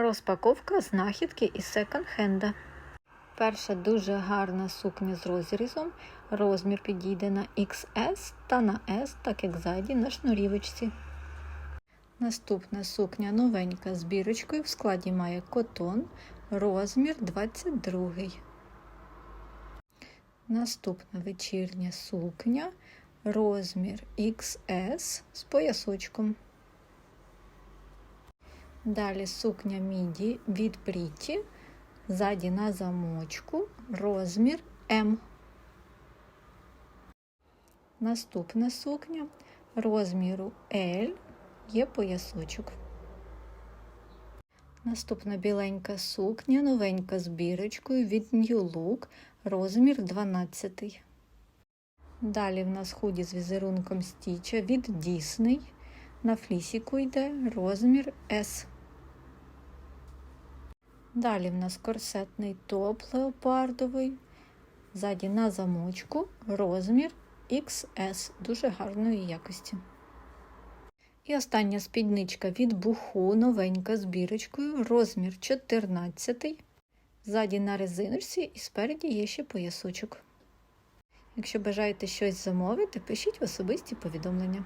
Розпаковка знахідки із секонд-хенда. Перша дуже гарна сукня з розрізом. Розмір підійде на XS та на S, так як ззаді на шнурівочці. Наступна сукня новенька з бірочкою. В складі має котон, розмір 22. Наступна вечірня сукня, розмір XS з поясочком. Далі сукня міді від Пріті, ззаді на замочку, розмір М. Наступна сукня розміру L, є поясочок. Наступна біленька сукня, новенька з бірочкою від New Look, розмір 12. Далі в нас худі з візерунком стіча від Disney. На флісіку йде розмір S. Далі в нас корсетний топ леопардовий. Ззаді на замочку розмір XS дуже гарної якості. І остання спідничка від буху, новенька з бірочкою, розмір 14. Ззаді на резиночці і спереді є ще поясочок. Якщо бажаєте щось замовити, пишіть в особисті повідомлення.